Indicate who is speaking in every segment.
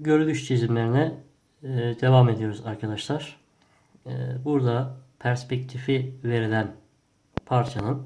Speaker 1: görülüş çizimlerine e, devam ediyoruz arkadaşlar. E, burada perspektifi verilen parçanın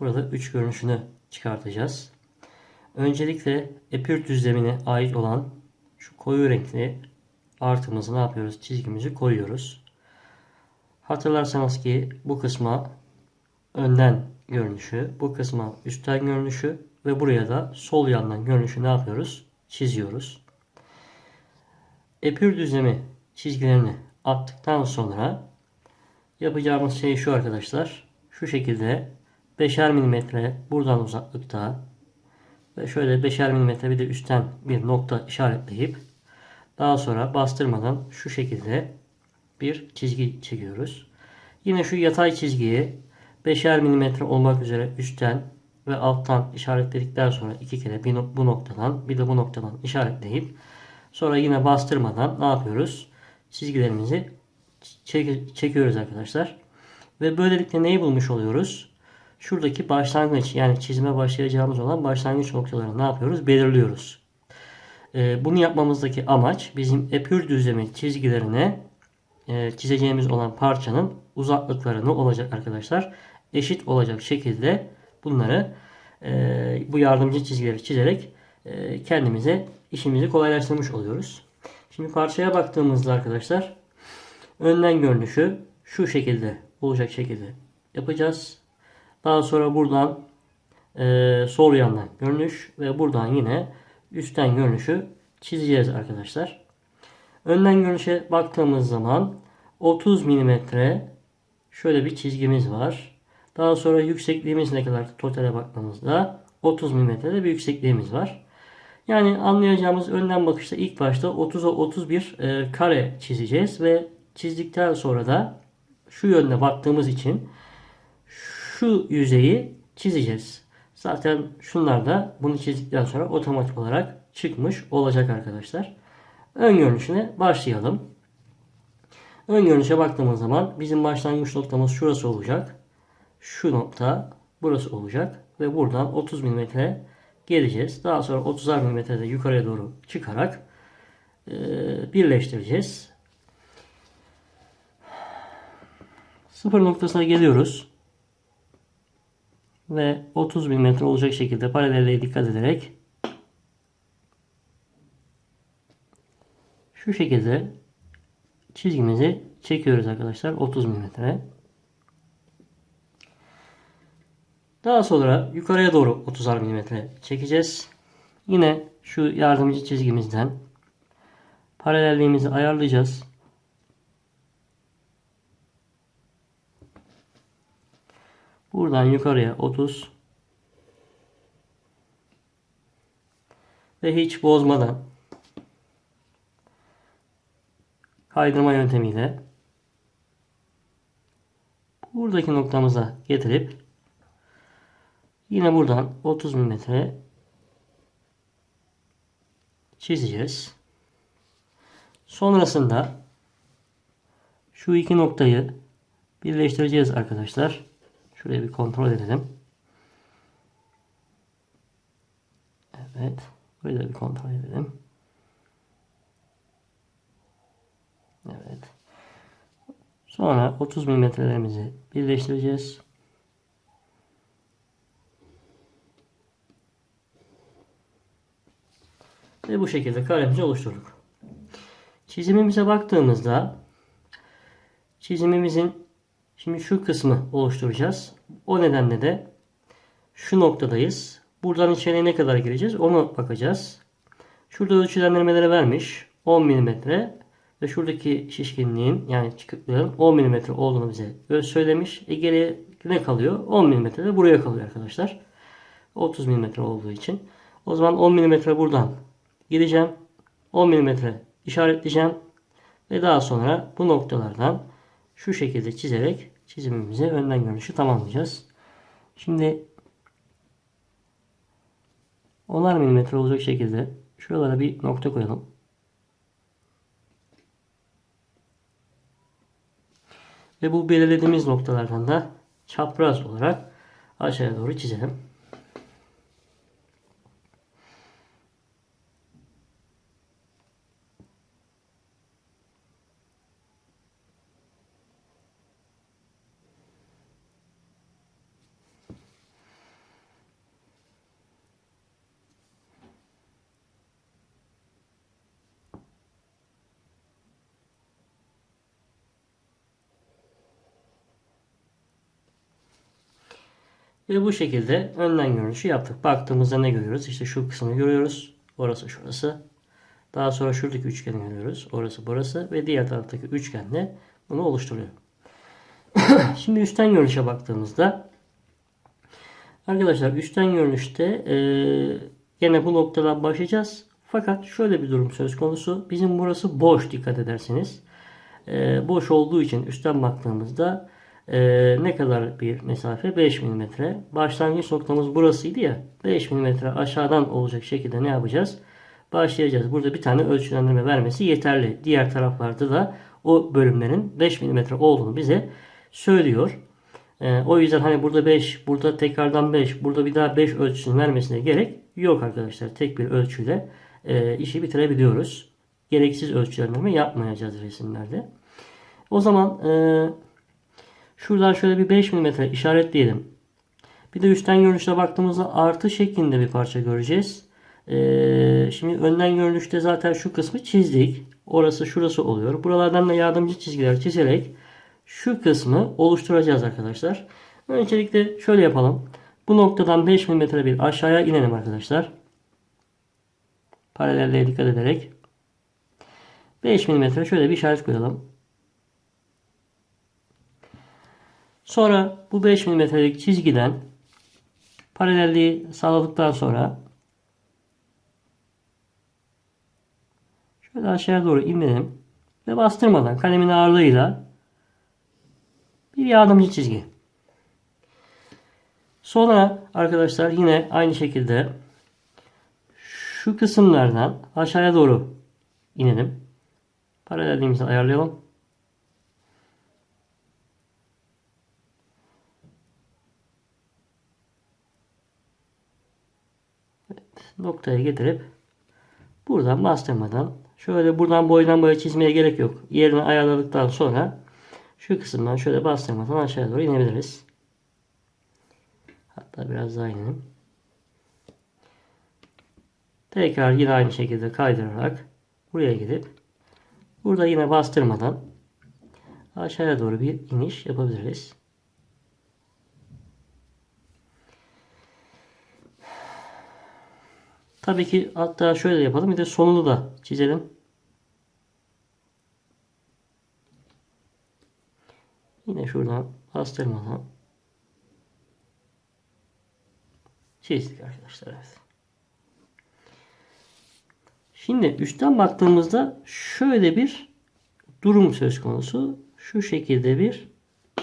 Speaker 1: burada üç görünüşünü çıkartacağız. Öncelikle epür düzlemine ait olan şu koyu renkli artımızı ne yapıyoruz? Çizgimizi koyuyoruz. Hatırlarsanız ki bu kısma önden görünüşü, bu kısma üstten görünüşü ve buraya da sol yandan görünüşü ne yapıyoruz? Çiziyoruz. Epür düzlemi çizgilerini attıktan sonra yapacağımız şey şu arkadaşlar. Şu şekilde 5'er milimetre buradan uzaklıkta ve şöyle 5'er milimetre bir de üstten bir nokta işaretleyip daha sonra bastırmadan şu şekilde bir çizgi çekiyoruz. Yine şu yatay çizgiyi 5'er milimetre olmak üzere üstten ve alttan işaretledikten sonra iki kere bir bu noktadan bir de bu noktadan işaretleyip sonra yine bastırmadan ne yapıyoruz? Çizgilerimizi çek- çekiyoruz arkadaşlar. Ve böylelikle neyi bulmuş oluyoruz? Şuradaki başlangıç yani çizime başlayacağımız olan başlangıç noktalarını ne yapıyoruz? Belirliyoruz. Ee, bunu yapmamızdaki amaç bizim epür düzlemi çizgilerine e, çizeceğimiz olan parçanın uzaklıklarını olacak arkadaşlar. Eşit olacak şekilde bunları e, bu yardımcı çizgileri çizerek e, kendimize işimizi kolaylaştırmış oluyoruz. Şimdi parçaya baktığımızda arkadaşlar önden görünüşü şu şekilde olacak şekilde yapacağız. Daha sonra buradan e, sol yandan görünüş ve buradan yine üstten görünüşü çizeceğiz arkadaşlar. Önden görünüşe baktığımız zaman 30 milimetre şöyle bir çizgimiz var. Daha sonra yüksekliğimiz ne kadar totale baktığımızda 30 milimetrede bir yüksekliğimiz var. Yani anlayacağımız önden bakışta ilk başta 30'a 31 e, kare çizeceğiz ve çizdikten sonra da şu yönde baktığımız için şu yüzeyi çizeceğiz. Zaten şunlar da bunu çizdikten sonra otomatik olarak çıkmış olacak arkadaşlar. Ön görünüşüne başlayalım. Ön görünüşe baktığımız zaman bizim başlangıç noktamız şurası olacak. Şu nokta burası olacak. Ve buradan 30 mm geleceğiz. Daha sonra 30'ar mm de yukarıya doğru çıkarak e, birleştireceğiz. Sıfır noktasına geliyoruz. Ve 30 mm olacak şekilde paralelliğe dikkat ederek şu şekilde çizgimizi çekiyoruz arkadaşlar 30 mm. Daha sonra yukarıya doğru 30'ar mm çekeceğiz. Yine şu yardımcı çizgimizden paralelliğimizi ayarlayacağız. Buradan yukarıya 30 ve hiç bozmadan kaydırma yöntemiyle buradaki noktamıza getirip yine buradan 30 mm çizeceğiz. Sonrasında şu iki noktayı birleştireceğiz arkadaşlar. Şuraya bir kontrol edelim. Evet. Böyle bir kontrol edelim. Evet. Sonra 30 milimetrelerimizi birleştireceğiz. Ve bu şekilde karemizi oluşturduk. Çizimimize baktığımızda çizimimizin şimdi şu kısmı oluşturacağız. O nedenle de şu noktadayız. Buradan içeriye ne kadar gireceğiz onu bakacağız. Şurada ölçülendirmeleri vermiş. 10 mm ve şuradaki şişkinliğin yani çıkıklığın 10 mm olduğunu bize söylemiş. E geriye ne kalıyor? 10 mm de buraya kalıyor arkadaşlar. 30 mm olduğu için. O zaman 10 mm buradan gireceğim. 10 mm işaretleyeceğim. Ve daha sonra bu noktalardan şu şekilde çizerek çizimimizi önden görünüşü tamamlayacağız. Şimdi 10'ar milimetre olacak şekilde şuralara bir nokta koyalım. Ve bu belirlediğimiz noktalardan da çapraz olarak aşağıya doğru çizelim. Ve bu şekilde önden görünüşü yaptık. Baktığımızda ne görüyoruz? İşte şu kısmı görüyoruz. Orası şurası. Daha sonra şuradaki üçgeni görüyoruz. Orası burası. Ve diğer taraftaki üçgen de bunu oluşturuyor. Şimdi üstten görünüşe baktığımızda arkadaşlar üstten görünüşte e, gene bu noktadan başlayacağız. Fakat şöyle bir durum söz konusu. Bizim burası boş dikkat ederseniz. E, boş olduğu için üstten baktığımızda e, ne kadar bir mesafe? 5 mm. Başlangıç noktamız burasıydı ya. 5 mm aşağıdan olacak şekilde ne yapacağız? Başlayacağız. Burada bir tane ölçülendirme vermesi yeterli. Diğer taraflarda da o bölümlerin 5 mm olduğunu bize söylüyor. E, o yüzden hani burada 5, burada tekrardan 5, burada bir daha 5 ölçüsünü vermesine gerek yok arkadaşlar. Tek bir ölçüyle e, işi bitirebiliyoruz. Gereksiz ölçülendirme yapmayacağız resimlerde. O zaman e, şuradan şöyle bir 5 mm işaretleyelim. Bir de üstten görünüşe baktığımızda artı şeklinde bir parça göreceğiz. E, şimdi önden görünüşte zaten şu kısmı çizdik. Orası şurası oluyor. Buralardan da yardımcı çizgiler çizerek şu kısmı oluşturacağız arkadaşlar. Öncelikle şöyle yapalım. Bu noktadan 5 mm bir aşağıya inelim arkadaşlar. Paralelliğe dikkat ederek 5 mm şöyle bir işaret koyalım. Sonra bu 5 mm'lik çizgiden paralelliği sağladıktan sonra şöyle aşağıya doğru inelim ve bastırmadan kalemin ağırlığıyla bir yardımcı çizgi. Sonra arkadaşlar yine aynı şekilde şu kısımlardan aşağıya doğru inelim. Paralelliğimizi ayarlayalım. Evet, noktaya getirip buradan bastırmadan şöyle buradan boydan boya çizmeye gerek yok. Yerini ayarladıktan sonra şu kısımdan şöyle bastırmadan aşağıya doğru inebiliriz. Hatta biraz daha inelim. Tekrar yine aynı şekilde kaydırarak buraya gidip burada yine bastırmadan aşağıya doğru bir iniş yapabiliriz. Tabii ki hatta şöyle yapalım bir de sonunu da çizelim. Yine şuradan bastırmadan çizdik arkadaşlar. Evet. Şimdi üstten baktığımızda şöyle bir durum söz konusu. Şu şekilde bir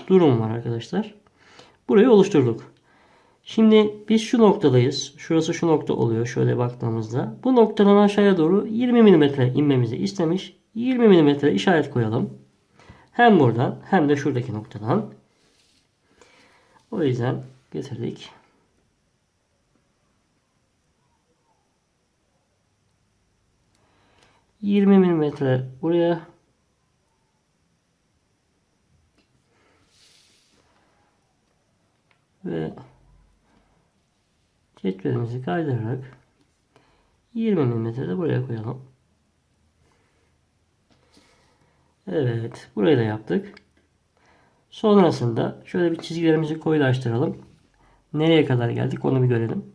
Speaker 1: durum var arkadaşlar. Burayı oluşturduk. Şimdi biz şu noktadayız. Şurası şu nokta oluyor şöyle baktığımızda. Bu noktadan aşağıya doğru 20 mm inmemizi istemiş. 20 mm işaret koyalım. Hem buradan hem de şuradaki noktadan. O yüzden getirdik. Yirmi milimetre buraya ve cetvelimizi kaydırarak 20 mm de buraya koyalım. Evet. Burayı da yaptık. Sonrasında şöyle bir çizgilerimizi koyulaştıralım. Nereye kadar geldik onu bir görelim.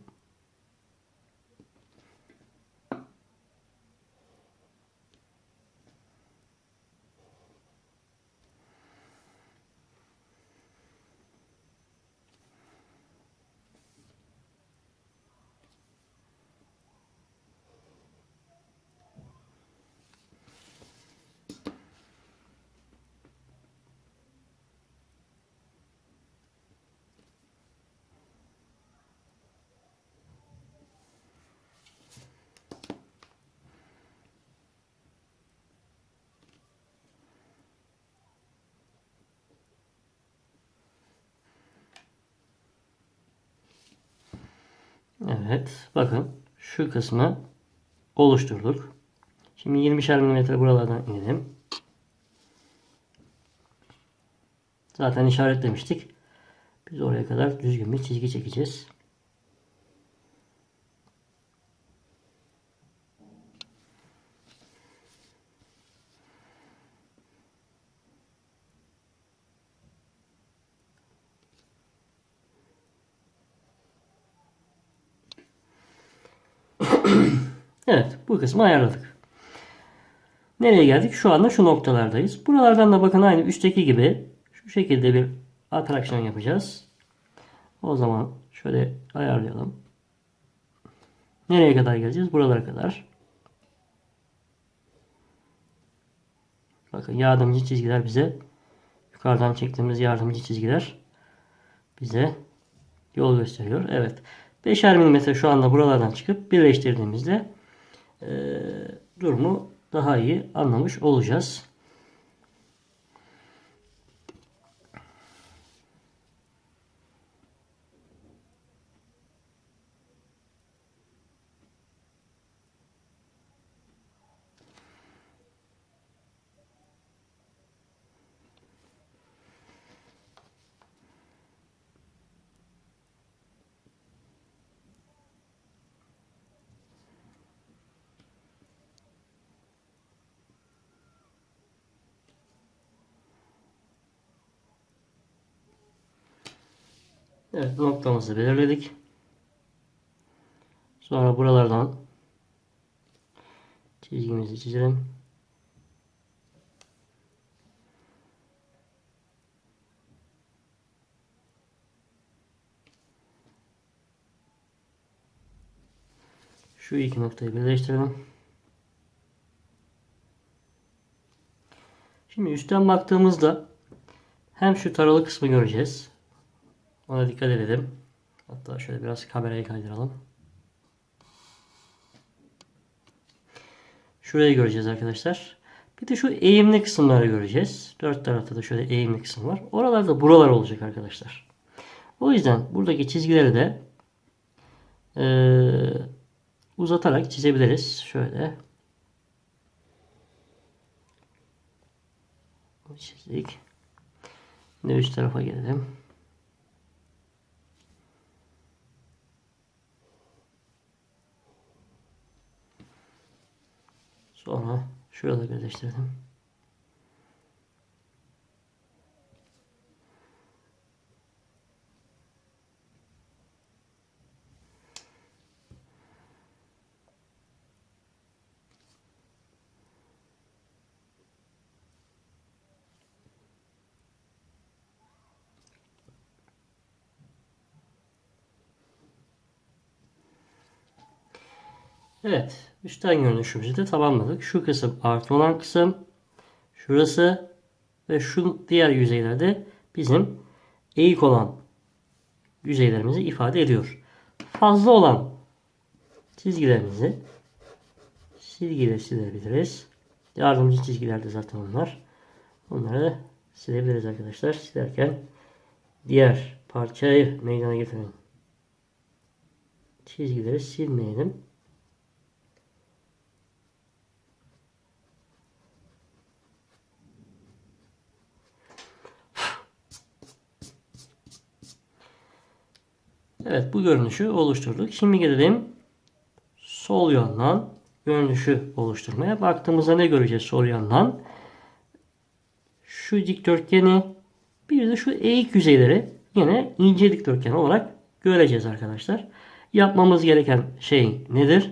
Speaker 1: Evet. Bakın şu kısmı oluşturduk. Şimdi 20'şer mm buralardan inelim. Zaten işaretlemiştik. Biz oraya kadar düzgün bir çizgi çekeceğiz. evet bu kısmı ayarladık. Nereye geldik? Şu anda şu noktalardayız. Buralardan da bakın aynı üstteki gibi şu şekilde bir atraksiyon yapacağız. O zaman şöyle ayarlayalım. Nereye kadar geleceğiz? Buralara kadar. Bakın yardımcı çizgiler bize yukarıdan çektiğimiz yardımcı çizgiler bize yol gösteriyor. Evet. 5'er milimetre şu anda buralardan çıkıp birleştirdiğimizde e, durumu daha iyi anlamış olacağız. Evet noktamızı belirledik. Sonra buralardan çizgimizi çizelim. Şu iki noktayı birleştirelim. Şimdi üstten baktığımızda hem şu taralı kısmı göreceğiz. Ona dikkat edelim. Hatta şöyle biraz kamerayı kaydıralım. Şurayı göreceğiz arkadaşlar. Bir de şu eğimli kısımları göreceğiz. Dört tarafta da şöyle eğimli kısım var. Oralarda buralar olacak arkadaşlar. O yüzden buradaki çizgileri de e, uzatarak çizebiliriz. Şöyle. Çizdik. Şimdi üst tarafa gelelim. Sonra şurada birleştirdim. Evet. Üstten görünüşümüzü de tamamladık. Şu kısım artı olan kısım. Şurası ve şu diğer yüzeylerde bizim eğik olan yüzeylerimizi ifade ediyor. Fazla olan çizgilerimizi silgiyle silebiliriz. Yardımcı çizgilerde zaten onlar. Onları silebiliriz arkadaşlar. Silerken diğer parçayı meydana getiren çizgileri silmeyelim. Evet bu görünüşü oluşturduk. Şimdi gelelim sol yandan görünüşü oluşturmaya. Baktığımızda ne göreceğiz sol yandan? Şu dikdörtgeni bir de şu eğik yüzeyleri yine ince dikdörtgen olarak göreceğiz arkadaşlar. Yapmamız gereken şey nedir?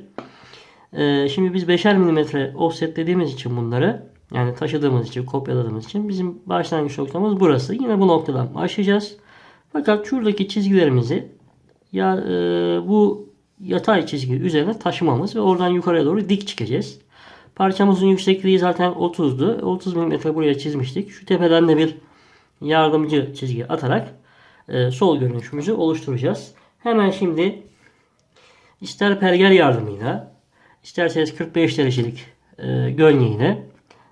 Speaker 1: Ee, şimdi biz 5'er milimetre offset dediğimiz için bunları yani taşıdığımız için, kopyaladığımız için bizim başlangıç noktamız burası. Yine bu noktadan başlayacağız. Fakat şuradaki çizgilerimizi ya e, bu yatay çizgi üzerine taşımamız ve oradan yukarıya doğru dik çıkacağız. Parçamızın yüksekliği zaten 30'du. 30 mm buraya çizmiştik. Şu tepeden de bir yardımcı çizgi atarak e, sol görünüşümüzü oluşturacağız. Hemen şimdi ister pergel yardımıyla isterseniz 45 derecelik e, gönye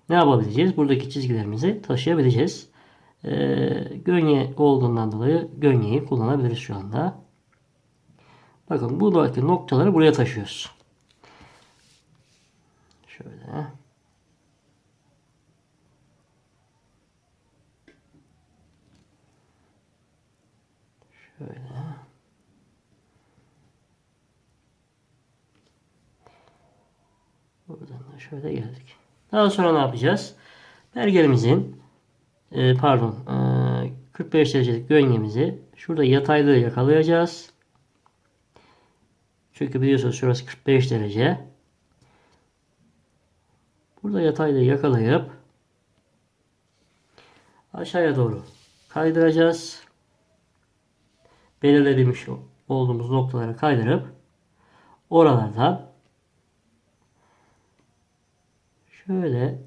Speaker 1: ne yapabileceğiz? Buradaki çizgilerimizi taşıyabileceğiz. E, gönye olduğundan dolayı gönyeyi kullanabiliriz şu anda. Bakın buradaki noktaları buraya taşıyoruz. Şöyle. Şöyle. Buradan da şöyle geldik. Daha sonra ne yapacağız? Pergelimizin e, pardon e, 45 derecelik gönyemizi şurada yataylığı yakalayacağız. Çünkü biliyorsunuz şurası 45 derece. Burada yatayda yakalayıp aşağıya doğru kaydıracağız. Belirlediğimiz olduğumuz noktalara kaydırıp oralardan şöyle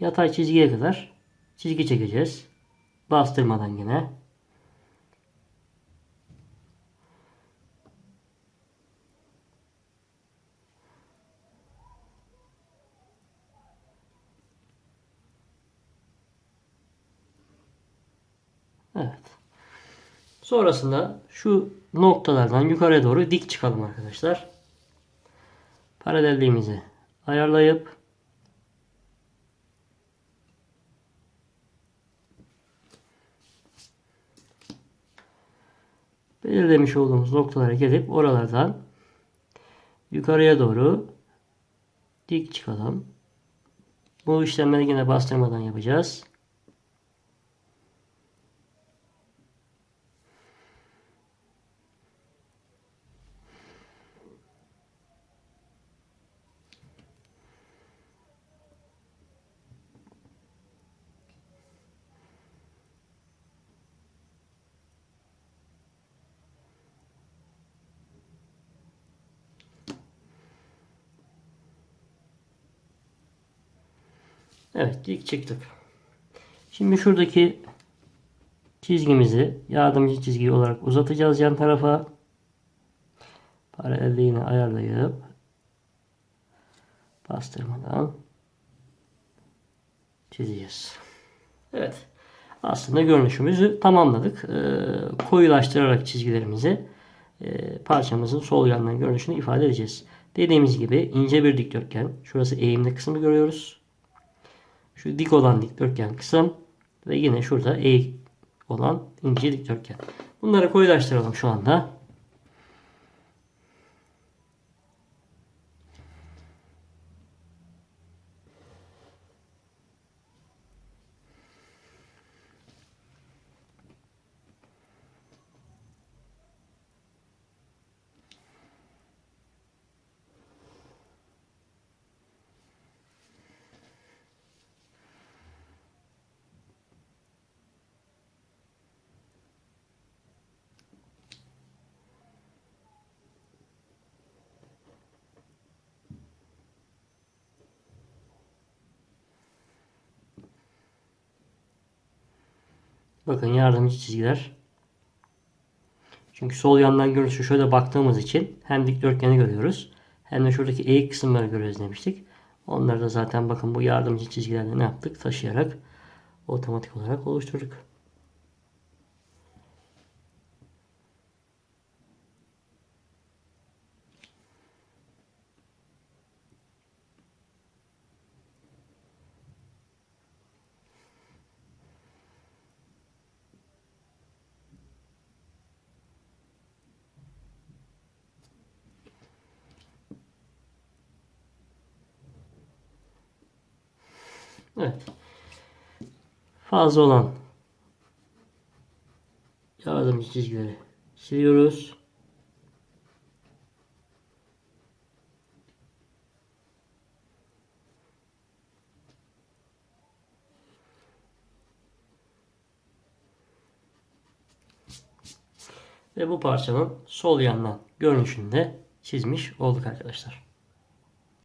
Speaker 1: yatay çizgiye kadar çizgi çekeceğiz. Bastırmadan yine. Evet. Sonrasında şu noktalardan yukarıya doğru dik çıkalım arkadaşlar. Paralelliğimizi ayarlayıp belirlemiş olduğumuz noktalara gelip oralardan yukarıya doğru dik çıkalım. Bu işlemleri yine bastırmadan yapacağız. Evet dik çıktık. Şimdi şuradaki çizgimizi yardımcı çizgi olarak uzatacağız yan tarafa. Paralelliğini ayarlayıp bastırmadan çizeceğiz. Evet. Aslında görünüşümüzü tamamladık. Ee, koyulaştırarak çizgilerimizi e, parçamızın sol yandan görünüşünü ifade edeceğiz. Dediğimiz gibi ince bir dikdörtgen. Şurası eğimli kısmı görüyoruz. Şu dik olan dikdörtgen kısım ve yine şurada eğik olan ince dikdörtgen. Bunları koyulaştıralım şu anda. Bakın yardımcı çizgiler. Çünkü sol yandan görünüşü şöyle baktığımız için hem dikdörtgeni görüyoruz hem de şuradaki eğik kısımları görüyoruz demiştik. Onları da zaten bakın bu yardımcı çizgilerle ne yaptık? Taşıyarak otomatik olarak oluşturduk. Evet. Fazla olan yardımcı çizgileri siliyoruz. Ve bu parçanın sol yandan görünüşünde çizmiş olduk arkadaşlar.